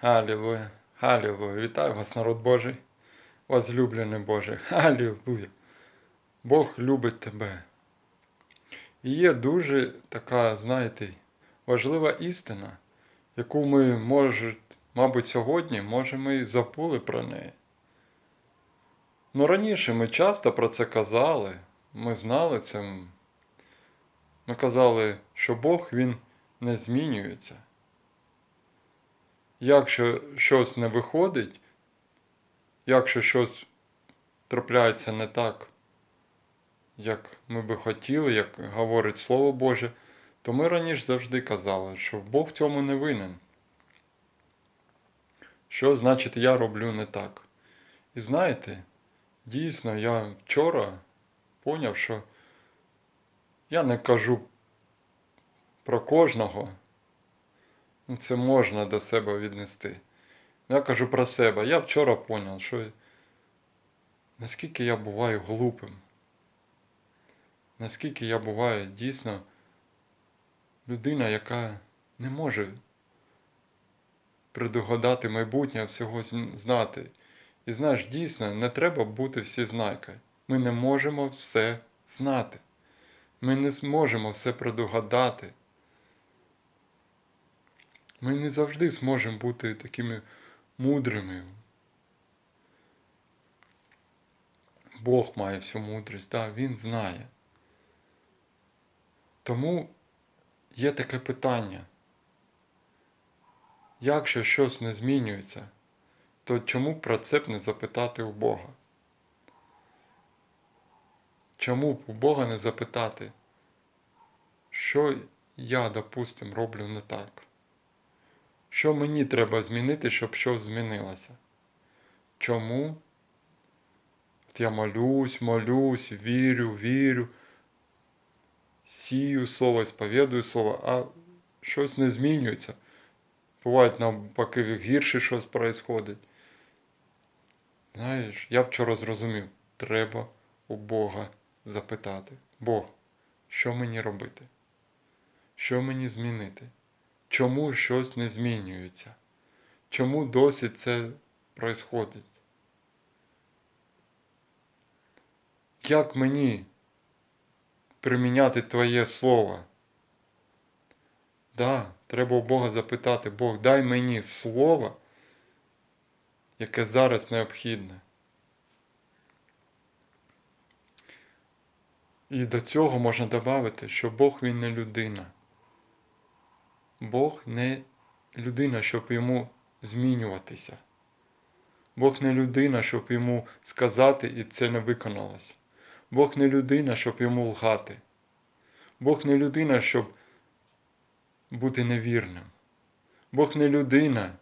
Халілуя, Халілуя. Вітаю вас, народ Божий, возлюблений Божий. Халілуя. Бог любить тебе. І є дуже така, знаєте, важлива істина, яку ми, може, мабуть, сьогодні, може, ми і забули про неї. Ну раніше ми часто про це казали, ми знали це. Ми казали, що Бог Він не змінюється. Якщо щось не виходить, якщо щось трапляється не так, як ми би хотіли, як говорить Слово Боже, то ми раніше завжди казали, що Бог в цьому не винен. Що значить я роблю не так? І знаєте, дійсно, я вчора поняв, що я не кажу про кожного. Ну, Це можна до себе віднести. Я кажу про себе. Я вчора поняв, що наскільки я буваю глупим, наскільки я буваю дійсно людина, яка не може предугадати майбутнє всього знати. І знаєш, дійсно, не треба бути всізнайкою. Ми не можемо все знати. Ми не зможемо все предугадати. Ми не завжди зможемо бути такими мудрими. Бог має всю мудрість, да, Він знає. Тому є таке питання. Якщо щось не змінюється, то чому про це б не запитати у Бога? Чому б у Бога не запитати, що я, допустим, роблю не так? Що мені треба змінити, щоб щось змінилося? Чому? От я молюсь, молюсь, вірю, вірю, сію слово, сповідую слово, а щось не змінюється. Буває навпаки гірше щось відбувається. Знаєш, я вчора зрозумів, треба у Бога запитати. Бог, що мені робити? Що мені змінити? Чому щось не змінюється? Чому досі це происходить? Як мені приміняти Твоє Слово? Да, треба у Бога запитати, Бог, дай мені слово, яке зараз необхідне. І до цього можна додати, що Бог він не людина. Бог не людина, щоб йому змінюватися. Бог не людина, щоб йому сказати, і це не виконалось. Бог не людина, щоб йому лгати. Бог не людина, щоб бути невірним. Бог не людина,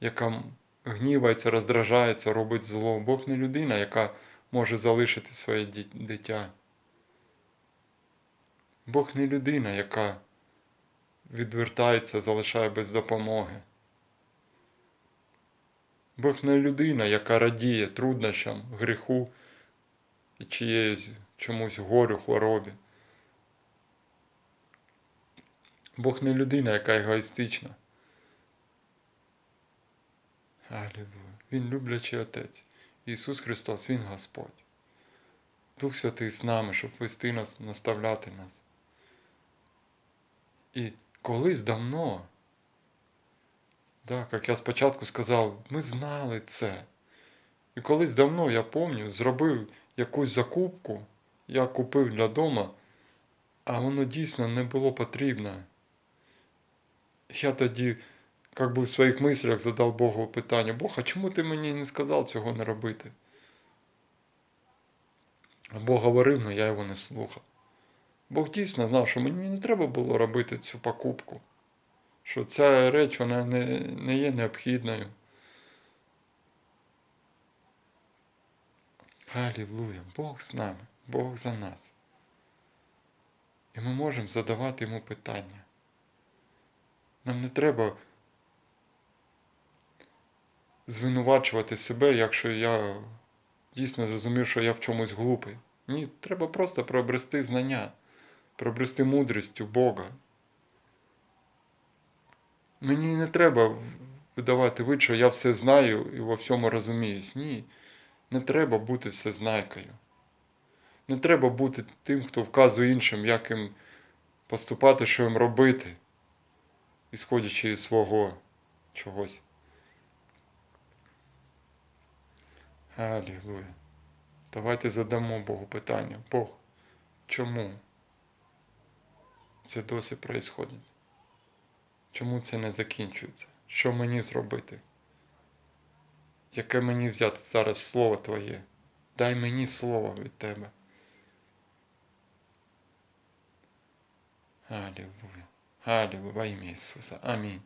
яка гнівається, роздражається, робить зло. Бог не людина, яка може залишити своє дитя. Бог не людина, яка відвертається, залишає без допомоги. Бог не людина, яка радіє труднощам, гріху і чиєюсь чомусь горю, хворобі. Бог не людина, яка егоїстична. Алілуя. Він люблячий Отець. Ісус Христос, Він Господь. Дух Святий з нами, щоб вести нас, наставляти нас. І колись давно, так, як я спочатку сказав, ми знали це. І колись давно, я пам'ятаю, зробив якусь закупку, я купив для дома, а воно дійсно не було потрібно. Я тоді, як би в своїх мислях задав Богу питання, Бог, а чому ти мені не сказав цього не робити? А Бог говорив, але я його не слухав. Бог дійсно знав, що мені не треба було робити цю покупку, що ця реч вона не, не є необхідною. Алілуя, Бог з нами, Бог за нас. І ми можемо задавати йому питання. Нам не треба звинувачувати себе, якщо я дійсно зрозумів, що я в чомусь глупий. Ні, треба просто приобрести знання приобрести мудрість у Бога. Мені не треба видавати вид, що я все знаю і во всьому розуміюсь. Ні, не треба бути всезнайкою. Не треба бути тим, хто вказує іншим, як їм поступати, що їм робити, ісходячи із свого чогось. Алілуя. Давайте задамо Богу питання. Бог, чому це досі происходить? Чому це не закінчується? Що мені зробити? Яке мені взяти зараз слово Твоє? Дай мені слово від Тебе. Алілуя. Алілуя во ім'я Ісуса. Амінь.